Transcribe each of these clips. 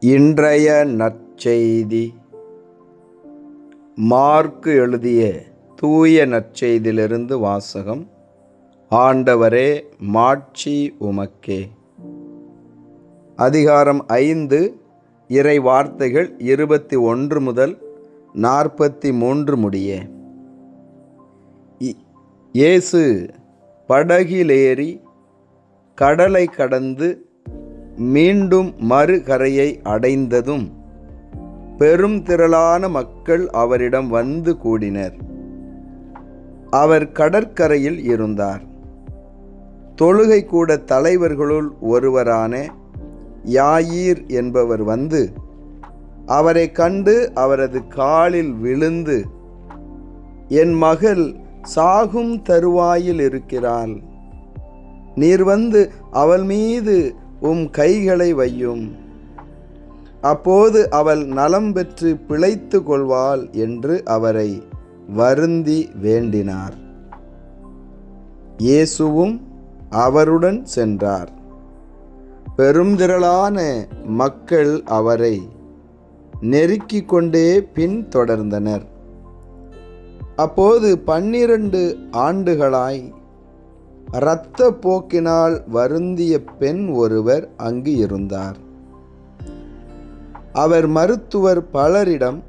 இன்றைய நற்செய்தி. மார்க்கு எழுதிய தூய நற்செய்தியிலிருந்து வாசகம் ஆண்டவரே மாட்சி உமக்கே. அதிகாரம் ஐந்து இறை வார்த்தைகள் இருபத்தி ஒன்று முதல் நாற்பத்தி மூன்று முடிய. இ- இயேசு படகிலேறி கடலை கடந்து மீண்டும் மறுகரையை அடைந்ததும் பெரும் திரளான மக்கள் அவரிடம் வந்து கூடினர். அவர் கடற்கரையில் இருந்தார். தொழுகை கூட தலைவர்களுள் ஒருவரான யாயீர் என்பவர் வந்து அவரை கண்டு அவரது காலில் விழுந்து என் மகள் சாகும் தருவாயில் இருக்கிறாள். நீர் வந்து அவள் மீது உம் கைகளை வையும். அப்போது அவள் நலம் பெற்று பிழைத்து கொள்வாள் என்று அவரை வருந்தி வேண்டினார். இயேசுவும் அவருடன் சென்றார். பெருந்திரளான மக்கள் அவரை நெருக்கிக் கொண்டே பின்தொடர்ந்தனர் அப்போது பன்னிரண்டு ஆண்டுகளாய் இரத்த போக்கினால் வருந்திய பெண் ஒருவர் அங்கு இருந்தார். அவர் மருத்துவர் பலரிடம்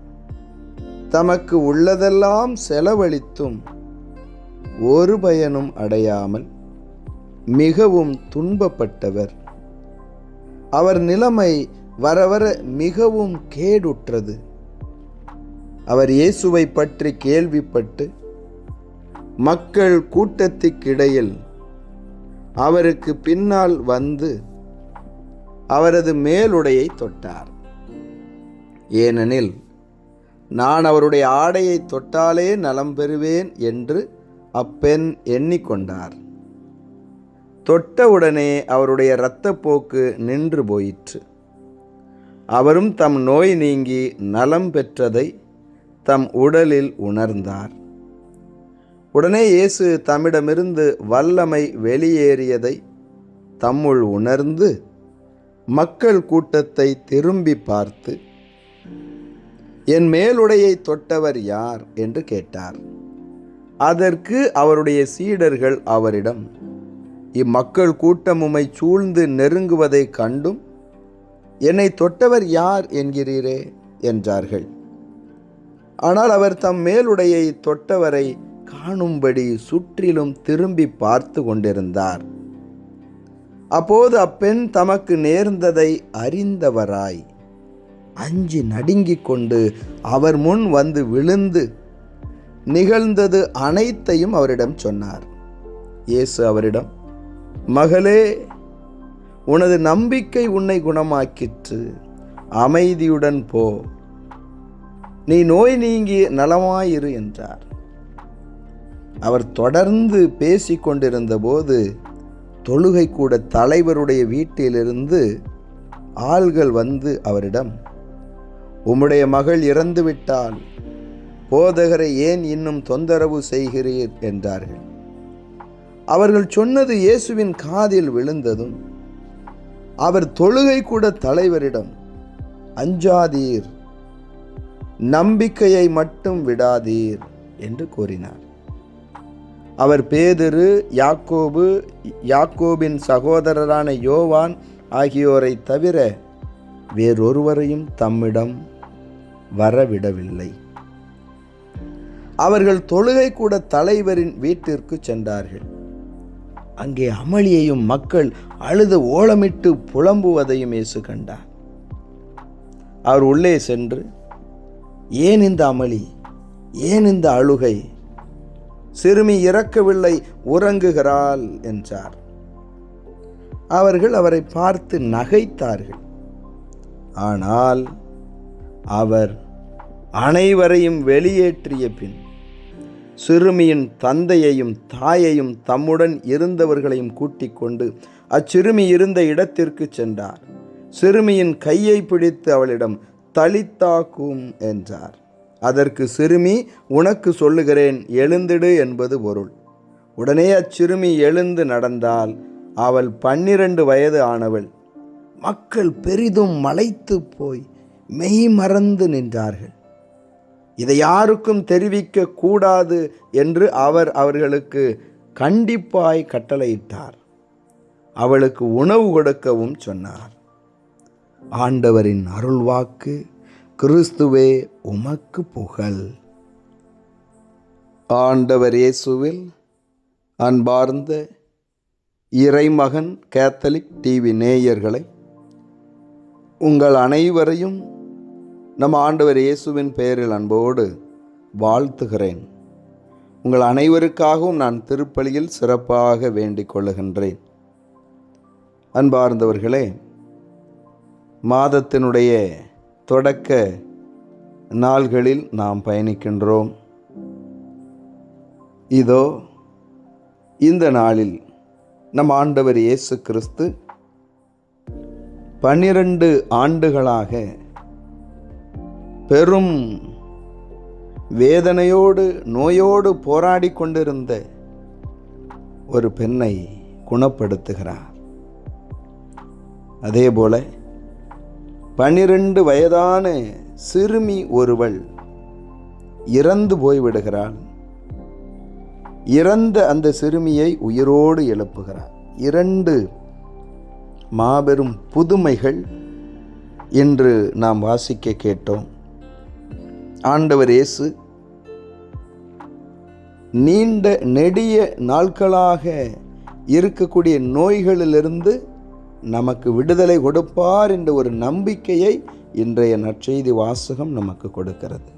தமக்கு உள்ளதெல்லாம் செலவழித்தும் ஒரு பயனும் அடையாமல் மிகவும் துன்பப்பட்டவர். அவர் நிலைமை வரவர மிகவும் கேடுற்றது. அவர் இயேசுவை பற்றி கேள்விப்பட்டு மக்கள் கூட்டத்திற்கிடையில் அவருக்கு பின்னால் வந்து அவரது மேலுடையை தொட்டார். ஏனெனில் நான் அவருடைய ஆடையை தொட்டாலே நலம் பெறுவேன் என்று அப்பெண் எண்ணிக்கொண்டார். தொட்டவுடனே அவருடைய இரத்தப்போக்கு நின்று போயிற்று. அவரும் தம் நோய் நீங்கி நலம் பெற்றதை தம் உடலில் உணர்ந்தார். உடனே இயேசு தம்மிடமிருந்து வல்லமை வெளியேறியதை தம்முள் உணர்ந்து மக்கள் கூட்டத்தை திரும்பி பார்த்து என் மேலுடையை தொட்டவர் யார்? என்று கேட்டார். அதற்கு அவருடைய சீடர்கள் அவரிடம் இம்மக்கள் கூட்டம் உம்மை சூழ்ந்து நெருங்குவதைக் கண்டும் என்னை தொட்டவர் யார் என்கிறீரே? என்றார்கள். ஆனால் அவர் தம் மேலுடையை தொட்டவரை காணும்படி சுற்றிலும் திரும்பி பார்த்து கொண்டிருந்தார். அப்போது அப்பெண் தமக்கு நேர்ந்ததை அறிந்தவராய் அஞ்சி நடுங்கிக் கொண்டு அவர் முன் வந்து விழுந்து நிகழ்ந்தது அனைத்தையும் அவரிடம் சொன்னார். இயேசு அவரிடம் மகளே உனது நம்பிக்கை உன்னை குணமாக்கிற்று. அமைதியுடன் போ. நீ நோய் நீங்கி நலமாயிரு என்றார். அவர் தொடர்ந்து பேசி கொண்டிருந்தபோது தொழுகை கூட தலைவருடைய வீட்டிலிருந்து ஆள்கள் வந்து அவரிடம் உம்முடைய மகள் இறந்துவிட்டால் போதகரை ஏன் இன்னும் தொந்தரவு செய்கிறீர்? என்றார்கள். அவர்கள் சொன்னது இயேசுவின் காதில் விழுந்ததும் அவர் தொழுகை கூட தலைவரிடம் அஞ்சாதீர் நம்பிக்கையை மட்டும் விடாதீர் என்று கூறினார். அவர் பேதுரு யாக்கோபு யாக்கோபின் சகோதரரான யோவான் ஆகியோரை தவிர வேறொருவரையும் தம்மிடம் வரவிடவில்லை. அவர்கள் தொழுகை கூட தலைவரின் வீட்டிற்கு சென்றார்கள். அங்கே அமளியையும் மக்கள் அழுது ஓலமிட்டு புலம்புவதையும் இயேசு கண்டார். அவர் உள்ளே சென்று ஏன் இந்த அமளி? ஏன் இந்த அழுகை? சிறுமி இறக்கவில்லை உறங்குகிறாள் என்றார். அவர்கள் அவரை பார்த்து நகைத்தார்கள். ஆனால் அவர் அனைவரையும் வெளியேற்றிய பின் சிறுமியின் தந்தையையும் தாயையும் தம்முடன் இருந்தவர்களையும் கூட்டிக் கொண்டு அச்சிறுமி இருந்த இடத்திற்கு சென்றார். சிறுமியின் கையை பிடித்து அவளிடம் தளித்தாக்கும் என்றார். அதற்கு சிறுமி உனக்கு சொல்லுகிறேன் எழுந்திடு என்பது பொருள். உடனே அச்சிறுமி எழுந்து நடந்தால் அவள் பன்னிரண்டு வயது ஆனவள். மக்கள் பெரிதும் மலைத்து போய் மெய் மறந்து நின்றார்கள். இதை யாருக்கும் தெரிவிக்க கூடாது என்று அவர் அவர்களுக்கு கண்டிப்பாய் கட்டளையிட்டார். அவளுக்கு உணவு கொடுக்கவும் சொன்னார். ஆண்டவரின் அருள்வாக்கு கிறிஸ்துவே உமக்கு புகழ். ஆண்டவர் இயேசுவில் அன்பார்ந்த இறைமகன் கேத்தலிக் டிவி நேயர்களை உங்கள் அனைவரையும் நம் ஆண்டவர் இயேசுவின் பெயரில் அன்போடு வாழ்த்துகிறேன். உங்கள் அனைவருக்காகவும் நான் திருப்பலியில் சிறப்பாக வேண்டிக் கொள்ளுகின்றேன். அன்பார்ந்தவர்களே மாதத்தினுடைய தொடக்க நாள்களில் நாம் பயணிக்கின்றோம். இதோ இந்த நாளில் நம் ஆண்டவர் இயேசு கிறிஸ்து பன்னிரண்டு ஆண்டுகளாக பெரும் வேதனையோடு நோயோடு போராடி கொண்டிருந்த ஒரு பெண்ணை குணப்படுத்துகிறார். அதேபோல பன்னிரண்டு வயதான சிறுமி ஒருவள் இறந்து போய்விடுகிறாள். இறந்த அந்த சிறுமியை உயிரோடு எழுப்புகிறார். இரண்டு மாபெரும் புதுமைகள் என்று நாம் வாசிக்க கேட்டோம். ஆண்டவர் இயேசு நீண்ட நெடிய நாட்களாக இருக்கக்கூடிய நோய்களிலிருந்து நமக்கு விடுதலை கொடுப்பார் என்ற ஒரு நம்பிக்கையை இன்றைய நற்செய்தி வாசகம் நமக்கு கொடுக்கிறது.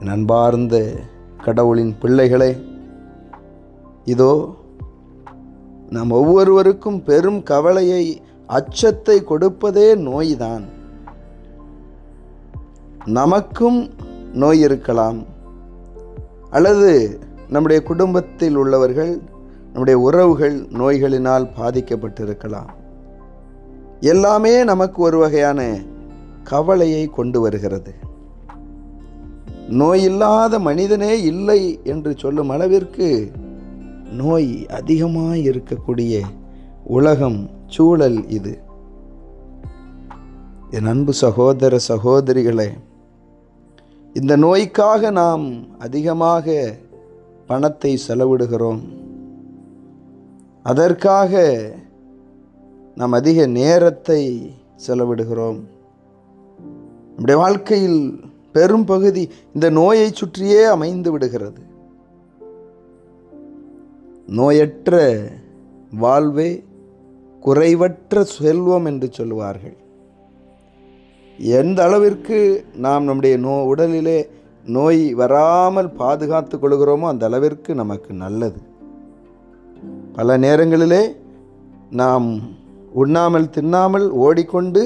நண்பார்ந்த கடவுளின் பிள்ளைகளே இதோ நாம் ஒவ்வொருவருக்கும் பெரும் கவலையை அச்சத்தை கொடுப்பதே நோய்தான். நமக்கும் நோய் இருக்கலாம். அல்லது நம்முடைய குடும்பத்தில் உள்ளவர்கள் நம்முடைய உறவுகள் நோய்களினால் பாதிக்கப்பட்டிருக்கலாம். எல்லாமே நமக்கு ஒரு வகையான கவலையை கொண்டு வருகிறது. நோய் இல்லாத மனிதனே இல்லை என்று சொல்லும் அளவிற்கு நோய் அதிகமாக இருக்கக்கூடிய உலகம் சூழல் இது. என் அன்பு சகோதர சகோதரிகளே இந்த நோய்க்காக நாம் அதிகமாக பணத்தை செலவிடுகிறோம். அதற்காக நாம் அதிக நேரத்தை செலவிடுகிறோம். நம்முடைய வாழ்க்கையில் பெரும் பகுதி இந்த நோயை சுற்றியே அமைந்து விடுகிறது. நோயற்ற வாழ்வே குறைவற்ற செல்வம் என்று சொல்லுவார்கள். எந்த அளவிற்கு நாம் நம்முடைய நோ உடலிலே நோய் வராமல் பாதுகாத்து கொள்கிறோமோ அந்த அளவிற்கு நமக்கு நல்லது. பல நேரங்களிலே நாம் உண்ணாமல் தின்னாமல் ஓடிக்கொண்டு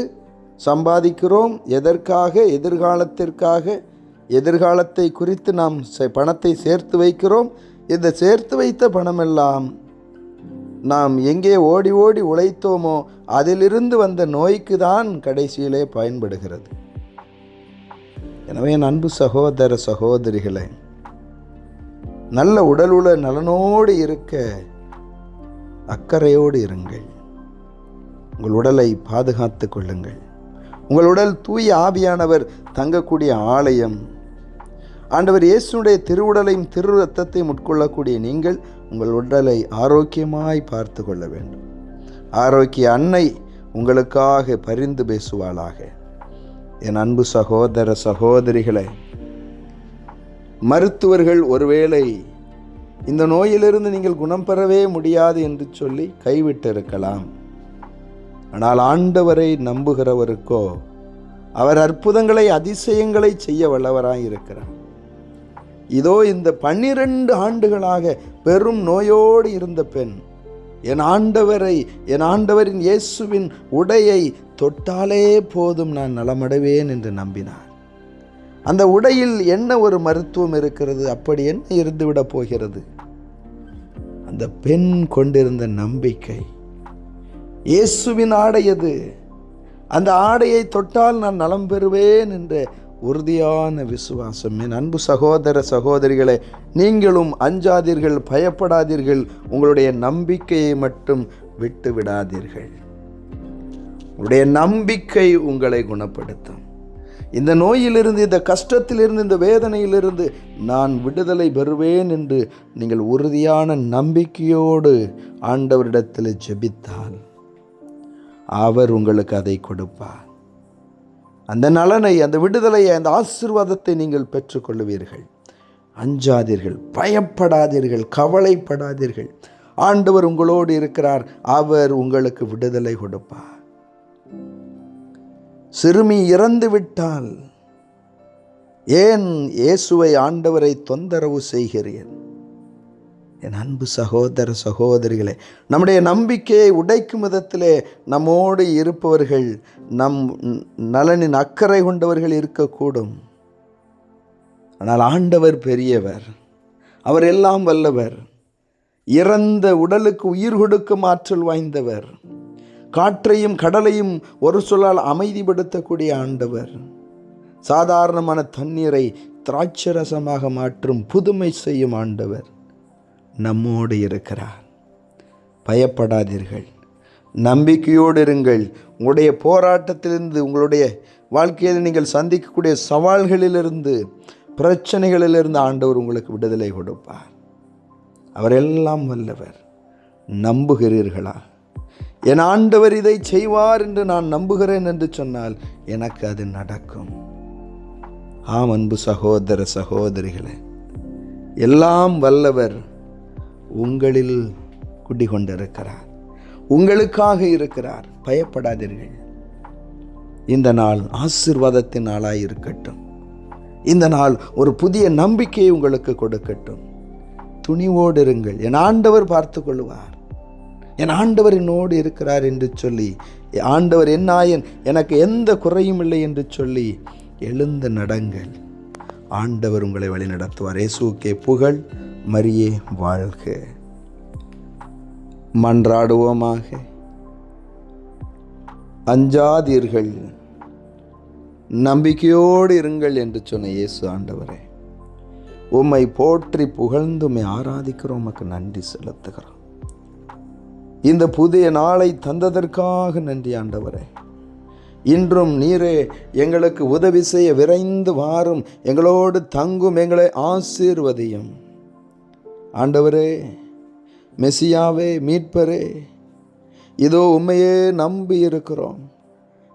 சம்பாதிக்கிறோம். எதற்காக? எதிர்காலத்திற்காக. எதிர்காலத்தை குறித்து நாம் பணத்தை சேர்த்து வைக்கிறோம். இந்த சேர்த்து வைத்த பணமெல்லாம் நாம் எங்கே ஓடி ஓடி உழைத்தோமோ அதிலிருந்து வந்த நோய்க்கு தான் கடைசியிலே பயன்படுகிறது. எனவே என் அன்பு சகோதர சகோதரிகளே நல்ல உடலுள்ள நலனோடு இருக்க அக்கறையோடு இருங்கள். உங்கள் உடலை பாதுகாத்து கொள்ளுங்கள். உங்கள் உடல் தூய ஆவியானவர் தங்கக்கூடிய ஆலயம். ஆண்டவர் இயேசுடைய திருவுடலையும் திரு ரத்தத்தையும் உட்கொள்ளக்கூடிய நீங்கள் உங்கள் உடலை ஆரோக்கியமாய் பார்த்து கொள்ள வேண்டும். ஆரோக்கிய அன்னை உங்களுக்காக பரிந்து பேசுவாளாக. என் அன்பு சகோதர சகோதரிகளை மருத்துவர்கள் ஒருவேளை இந்த நோயிலிருந்து நீங்கள் குணம் பெறவே முடியாது என்று சொல்லி கைவிட்டிருக்கலாம். ஆனால் ஆண்டவரை நம்புகிறவருக்கோ அவர் அற்புதங்களை அதிசயங்களை செய்ய வல்லவராக இருக்கிறார். இதோ இந்த பன்னிரண்டு ஆண்டுகளாக பெரும் நோயோடு இருந்த பெண் என் ஆண்டவரை என் ஆண்டவரின் இயேசுவின் உடையை தொட்டாலே போதும் நான் நலமடைவேன் என்று நம்பினார். அந்த உடையில் என்ன ஒரு மருத்துவம் இருக்கிறது? அப்படி என்ன இருந்துவிடப் போகிறது? அந்த பெண் கொண்டிருந்த நம்பிக்கை இயேசுவின் ஆடையது அந்த ஆடையை தொட்டால் நான் நலம் பெறுவேன் என்ற உறுதியான விசுவாசம். என் அன்பு சகோதர சகோதரிகளை நீங்களும் அஞ்சாதீர்கள் பயப்படாதீர்கள் உங்களுடைய நம்பிக்கையை மட்டும் விட்டு விடாதீர்கள் உங்களுடைய நம்பிக்கை உங்களை குணப்படுத்தும். இந்த நோயிலிருந்து இந்த கஷ்டத்திலிருந்து இந்த வேதனையிலிருந்து நான் விடுதலை பெறுவேன் என்று நீங்கள் உறுதியான நம்பிக்கையோடு ஆண்டவரிடத்தில் ஜெபித்தால். அவர் உங்களுக்கு அதை கொடுப்பார். அந்த நலனை அந்த விடுதலையை அந்த ஆசீர்வாதத்தை நீங்கள் பெற்றுக்கொள்வீர்கள் அஞ்சாதீர்கள் பயப்படாதீர்கள் கவலைப்படாதீர்கள். ஆண்டவர் உங்களோடு இருக்கிறார் அவர் உங்களுக்கு விடுதலை கொடுப்பார். சிறுமி இறந்து விட்டால் ஏன் இயேசுவை ஆண்டவரை தொந்தரவு செய்கிறேன் என் அன்பு சகோதர சகோதரிகளே நம்முடைய நம்பிக்கையை உடைக்கும் விதத்திலே நம்மோடு இருப்பவர்கள் நம் நலனின் அக்கறை கொண்டவர்கள் இருக்கக்கூடும். ஆனால் ஆண்டவர் பெரியவர் அவர் எல்லாம் வல்லவர் இறந்த உடலுக்கு உயிர் கொடுக்கும் ஆற்றல் வாய்ந்தவர் காற்றையும் கடலையும் ஒரு சொல்லால் அமைதிப்படுத்தக்கூடிய ஆண்டவர். சாதாரணமான தண்ணீரை திராட்சரசமாக மாற்றும் புதுமை செய்யும் ஆண்டவர். நம்மோடு இருக்கிறார். பயப்படாதீர்கள். நம்பிக்கையோடு இருங்கள். உங்களுடைய போராட்டத்திலிருந்து உங்களுடைய வாழ்க்கையில் நீங்கள் சந்திக்கக்கூடிய சவால்களிலிருந்து பிரச்சனைகளிலிருந்து ஆண்டவர் உங்களுக்கு விடுதலை கொடுப்பார். அவர் எல்லாம் வல்லவர். நம்புகிறீர்களா? என் ஆண்டவர் இதை செய்வார் என்று நான் நம்புகிறேன் என்று சொன்னால் எனக்கு அது நடக்கும். ஆம் அன்பு சகோதர சகோதரிகளே. எல்லாம் வல்லவர். உங்களில் குடிகொண்டிருக்கிறார். உங்களுக்காக இருக்கிறார். பயப்படாதீர்கள். இந்த நாள் ஆசிர்வாதத்தின் நாளாக இருக்கட்டும். இந்த நாள் ஒரு புதிய நம்பிக்கையை உங்களுக்கு கொடுக்கட்டும். துணிவோடு இருங்கள். என் ஆண்டவர் பார்த்து கொள்வார் என் ஆண்டவர் என்னோடு இருக்கிறார் என்று சொல்லி ஆண்டவர் என்னாயன் எனக்கு எந்த குறையும் இல்லை என்று சொல்லி எழுந்து நடங்கள். ஆண்டவர் உங்களை வழி நடத்துவார் இயேசுக்கே புகழ். மரியே வாழ்க. மன்றாடுவோமாக. அஞ்சாதீர்கள். நம்பிக்கையோடு இருங்கள் என்று சொன்ன இயேசு ஆண்டவரே. உம்மை போற்றி புகழ்ந்து உம்மை ஆராதிக்கிறோம். உமக்கு நன்றி செலுத்துகிறோம். இந்த புதிய நாளை தந்ததற்காக நன்றி ஆண்டவரே. இன்றும் நீரே எங்களுக்கு உதவி செய்ய விரைந்து வாரும். எங்களோடு தங்கும் எங்களை ஆசீர்வதியும். ஆண்டவரே மெசியாவே மீட்பரே இதோ உண்மையே நம்பி இருக்கிறோம்.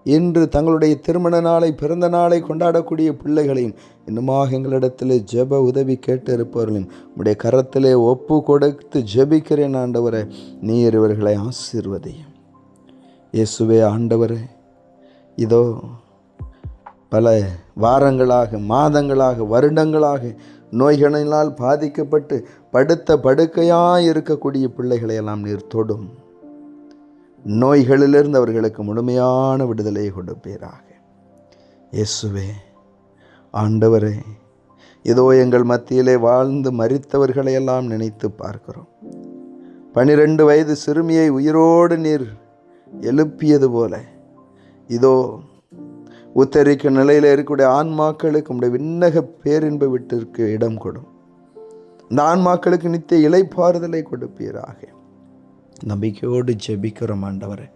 இன்று தங்களுடைய திருமண நாளை பிறந்த நாளை கொண்டாடக்கூடிய பிள்ளைகளையும் இன்னுமாக எங்களிடத்தில் ஜெப உதவி கேட்டு இருப்பவர்களையும் உடைய கரத்திலே ஒப்பு கொடுத்து ஜெபிக்கிறேன் ஆண்டவரே. நீர் இவர்களை ஆசீர்வதையும். இயேசுவே ஆண்டவரே இதோ பல வாரங்களாக மாதங்களாக வருடங்களாக நோய்களினால் பாதிக்கப்பட்டு படுத்த படுக்கையாக இருக்கக்கூடிய பிள்ளைகளை எல்லாம் நீர் தொடும். நோய்களிலிருந்து அவர்களுக்கு முழுமையான விடுதலை கொடுப்பீராக. இயேசுவே ஆண்டவரே இதோ எங்கள் மத்தியிலே வாழ்ந்து மறித்தவர்களையெல்லாம் நினைத்து பார்க்கிறோம். பனிரெண்டு வயது சிறுமியை உயிரோடு நீர் எழுப்பியது போல இதோ உத்தரிக்க நிலையில் இருக்கக்கூடிய ஆன்மாக்களுக்கு உடைய விண்ணக பேரின்ப வீட்டிற்கு இடம் கொடும். இந்த ஆன்மாக்களுக்கு நித்திய இலைப்பாறுதலை கொடுப்பீராக. நம்பிக்கையோடு ஜெபிக்கிறோம் ஆண்டவரே.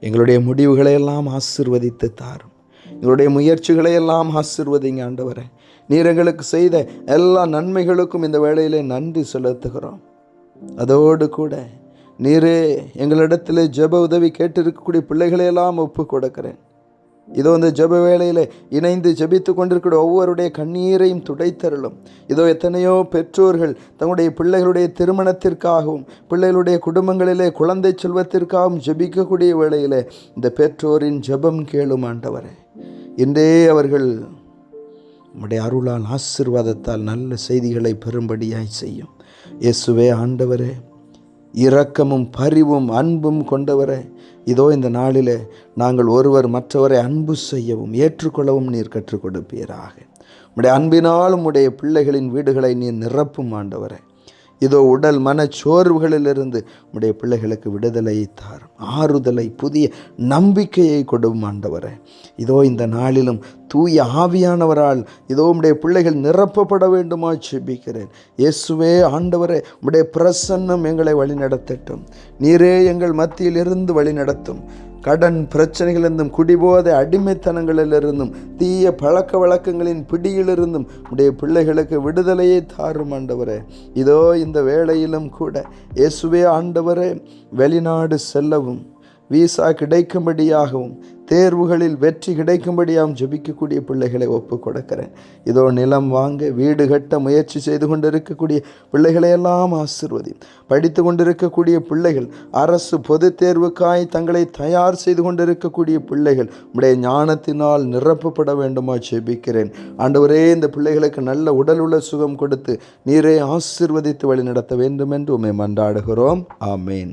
எங்களுடைய முடிவுகளை எல்லாம் ஆசிர்வதித்து தாரும். எங்களுடைய முயற்சிகளை எல்லாம் ஆசிர்வதிங்க ஆண்டவரே. நீர் எங்களுக்கு செய்த எல்லா நன்மைகளுக்கும் இந்த வேளையிலே நன்றி செலுத்துகிறோம். அதோடு கூட நீரே எங்களிடத்தில் ஜெப உதவி கேட்டிருக்கக்கூடிய பிள்ளைகளையெல்லாம் ஒப்பு கொடுக்கிறேன். இதோ இந்த ஜெப வேளையில் இணைந்து ஜெபித்து கொண்டிருக்கிற ஒவ்வொருடைய கண்ணீரையும் துடைத்தருளும். இதோ எத்தனையோ பெற்றோர்கள் தங்களுடைய பிள்ளைகளுடைய திருமணத்திற்காகவும் பிள்ளைகளுடைய குடும்பங்களிலே குழந்தை செல்வத்திற்காகவும் ஜெபிக்கக்கூடிய வேளையில் இந்த பெற்றோரின் ஜெபம் கேளும் ஆண்டவரே. இன்றே அவர்கள் உம்முடைய அருளால் ஆசிர்வாதத்தால் நல்ல செய்திகளை பெறும்படியாய் செய்யும். இயேசுவே ஆண்டவரே இரக்கமும் பரிவும் அன்பும் கொண்டவரே இதோ இந்த நாளிலே நாங்கள் ஒருவர் மற்றவரை அன்பு செய்யவும் ஏற்றுக்கொள்ளவும் நீர் கற்றுக் கொடுப்பீராக. உடைய அன்பினால் உடைய பிள்ளைகளின் வீடுகளை நீர் நிரப்பும் ஆண்டவரே. இதோ உடல் மன சோர்வுகளிலிருந்து உடைய பிள்ளைகளுக்கு விடுதலை தாரும். ஆறுதலை புதிய நம்பிக்கையை கொடும் ஆண்டவரே. இதோ இந்த நாளிலும் தூய ஆவியானவரால் இதோ உடைய பிள்ளைகள் நிரப்பப்பட வேண்டுமா செபிக்கிறேன் இயேசுவே ஆண்டவரே உடைய பிரசன்னம் எங்களை வழிநடத்தட்டும். நீரே எங்கள் மத்தியிலிருந்து வழிநடத்தும். கடன் பிரச்சனைகளிலிருந்தும் குடிபோதை அடிமைத்தனங்களிலிருந்தும் தீய பழக்க வழக்கங்களின் பிடியிலிருந்தும் உடைய பிள்ளைகளுக்கு விடுதலையை தாரும் ஆண்டவரே. இதோ இந்த வேளையிலும் கூட இயேசுவே ஆண்டவரே வெளிநாடு செல்லவும். விசா கிடைக்கும்படியாகவும் தேர்வுகளில் வெற்றி கிடைக்கும்படியாகவும் ஜெபிக்கக்கூடிய பிள்ளைகளை ஒப்பு கொடுக்கிறேன். இதோ நிலம் வாங்க வீடு கட்ட முயற்சி செய்து கொண்டிருக்கக்கூடிய பிள்ளைகளை எல்லாம் ஆசிர்வதி படித்து கொண்டிருக்கக்கூடிய பிள்ளைகள் அரசு பொது தேர்வுக்காய் தங்களை தயார் செய்து கொண்டிருக்கக்கூடிய பிள்ளைகள் உடைய ஞானத்தினால் நிரப்பப்பட வேண்டுமா ஜெபிக்கிறேன். ஆண்டவரே இந்த பிள்ளைகளுக்கு நல்ல உடல் உள்ள சுகம் கொடுத்து நீரே ஆசிர்வதித்து வழி நடத்த வேண்டும் என்று உண்மை மன்றாடுகிறோம். ஆமேன்.